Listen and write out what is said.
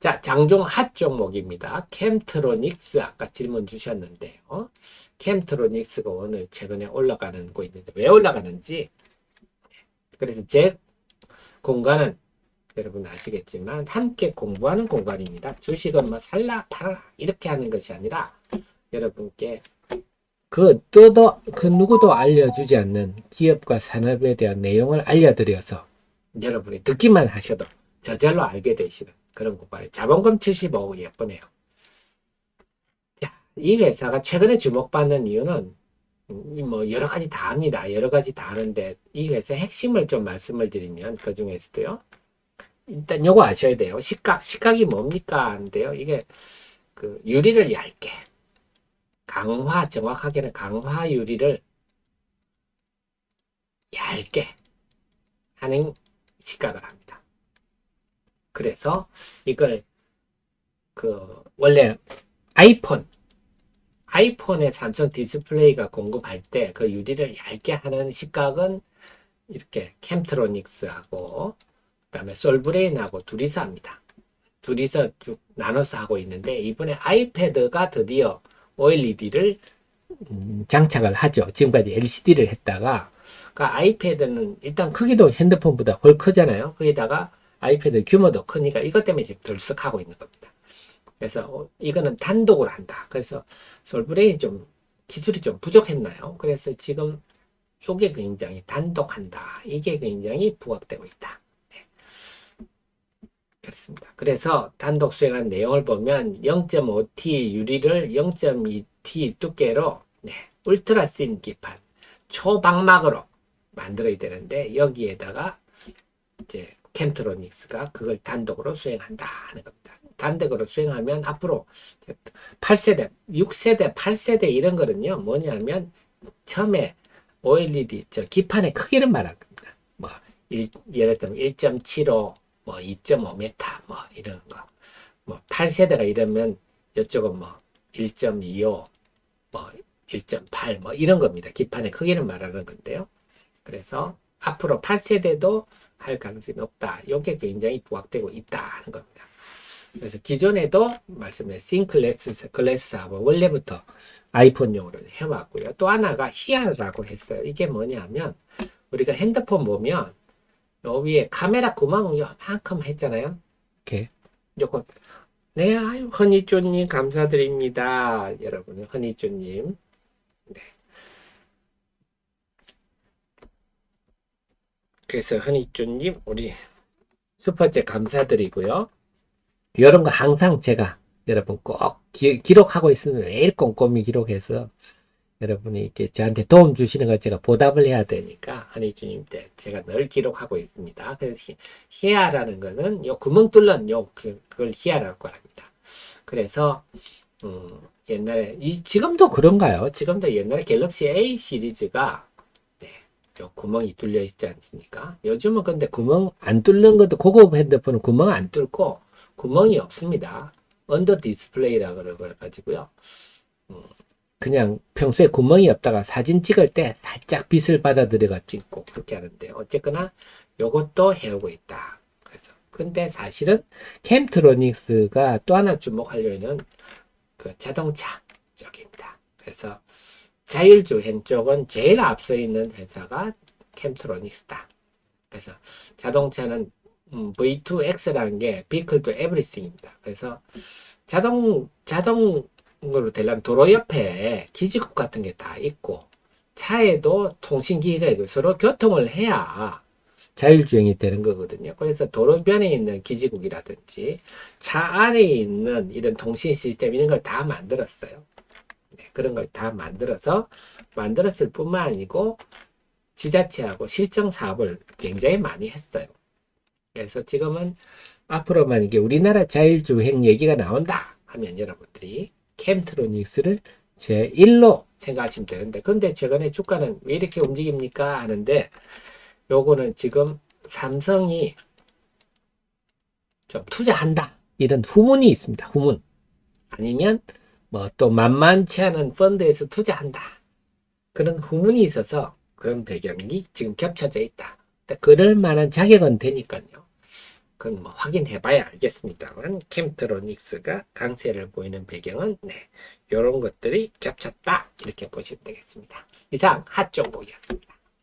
자, 장중 핫 종목입니다. 캠트로닉스 아까 질문 주셨는데요. 캠트로닉스가 오늘 최근에 올라가는 거 있는데 왜 올라가는지 그래서 제 공간은 여러분 아시겠지만 함께 공부하는 공간입니다. 주식은 뭐 살라 팔아라 이렇게 하는 것이 아니라 여러분께 그 또도 그 누구도 알려주지 않는 기업과 산업에 대한 내용을 알려드려서 여러분이 듣기만 하셔도 저절로 알게 되시는 그런 공간이 자본금 75억 예쁘네요. 자, 이 회사가 최근에 주목받는 이유는 음, 이뭐 여러 가지 다 합니다. 여러 가지 다 하는데 이 회사 핵심을 좀 말씀을 드리면 그 중에서도요. 일단 요거 아셔야 돼요. 시각, 시각이 뭡니까? 하는데요. 이게 그 유리를 얇게 강화, 정확하게는 강화 유리를 얇게 하는 시각을 합니다. 그래서 이걸 그 원래 아이폰 아이폰에 삼성 디스플레이가 공급할 때 그 유리를 얇게 하는 시각은 이렇게 캠트로닉스하고 그 다음에 솔브레인하고 둘이서 합니다. 둘이서 쭉 나눠서 하고 있는데 이번에 아이패드가 드디어 OLED를 음, 장착을 하죠. 지금까지 LCD를 했다가 그러니까 아이패드는 일단 크기도 핸드폰보다 훨 크잖아요. 거기다가 아이패드 규모도 크니까 이것 때문에 지금 들썩하고 있는 겁니다. 그래서 어, 이거는 단독으로 한다. 그래서 솔브레인 좀 기술이 좀 부족했나요? 그래서 지금 이게 굉장히 단독한다. 이게 굉장히 부각되고 있다. 네. 그렇습니다. 그래서 단독 수행한 내용을 보면 0.5T 유리를 0.2T 두께로 네, 울트라 씬 기판 초방막으로 만들어야 되는데 여기에다가 이제 캠트로닉스가 그걸 단독으로 수행한다 하는 겁니다. 단독으로 수행하면 앞으로 8세대, 6세대, 8세대 이런 거는요 뭐냐면 처음에 OLED 저 기판의 크기를 말한 겁니다. 뭐 일, 예를 들면 1.75, 뭐 2.5m 뭐 이런 거. 뭐 8세대가 이러면 이쪽은 뭐 1.25, 뭐 1.8, 뭐 이런 겁니다. 기판의 크기를 말하는 건데요. 그래서 앞으로 8세대도 할 가능성이 높다. 이게 굉장히 부각되고 있다 하는 겁니다. 그래서 기존에도 말씀드린 싱클래스 클래스하고 원래부터 아이폰용으로 해왔고요. 또 하나가 히아라고 했어요. 이게 뭐냐면 우리가 핸드폰 보면 요 위에 카메라 구멍 요만큼 했잖아요. 이렇게 요거 네, 아유 허니쭈님 감사드립니다. 여러분 허니쭈님. 그래서 허니쭈님 우리 슈퍼챗 감사드리고요. 이런 거 항상 제가 여러분 꼭 기, 기록하고 있으면 매일 꼼꼼히 기록해서 여러분이 이렇게 저한테 도움 주시는 걸 제가 보답을 해야 되니까 한희주님 때 제가 늘 기록하고 있습니다. 그래서 히, 히아라는 거는 요 구멍 뚫는 요 그, 그걸 히아라고 합니다. 그래서 음, 옛날에 이 지금도 그런가요? 지금도 옛날에 갤럭시 A 시리즈가 네, 요 구멍이 뚫려 있지 않습니까? 요즘은 근데 구멍 안 뚫는 것도 고급 핸드폰은 구멍 안 뚫고 구멍이 없습니다. 언더 디스플레이라 그래가지고요. 음, 그냥 평소에 구멍이 없다가 사진 찍을 때 살짝 빛을 받아들여가 찍고 그렇게 하는데 어쨌거나 요것도 해오고 있다. 그래서 근데 사실은 캠트로닉스가 또 하나 주목하려는 그 자동차 쪽입니다. 그래서 자율주행 쪽은 제일 앞서 있는 회사가 캠트로닉스다. 그래서 자동차는 음, V2X라는 게 Vehicle to Everything입니다. 그래서 자동 자동으로 되려면 도로 옆에 기지국 같은 게 다 있고 차에도 통신기기가 있고 서로 교통을 해야 자율주행이 되는 거거든요. 그래서 도로변에 있는 기지국이라든지 차 안에 있는 이런 통신 시스템 이런 걸 다 만들었어요. 네, 그런 걸 다 만들어서 만들었을 뿐만 아니고 지자체하고 실정 사업을 굉장히 많이 했어요. 그래서 지금은 앞으로만 이게 우리나라 자율주행 얘기가 나온다 하면 여러분들이 캠트로닉스를 제 1로 생각하시면 되는데 근데 최근에 주가는 왜 이렇게 움직입니까 하는데 요거는 지금 삼성이 좀 투자한다 이런 후문이 있습니다 후문 아니면 뭐 또 만만치 않은 펀드에서 투자한다 그런 후문이 있어서 그런 배경이 지금 겹쳐져 있다 그럴 만한 자격은 되니까요 그건 뭐 확인해 봐야 알겠습니다만 캠트로닉스가 강세를 보이는 배경은 네 이런 것들이 겹쳤다 이렇게 보시면 되겠습니다. 이상 핫종목이었습니다.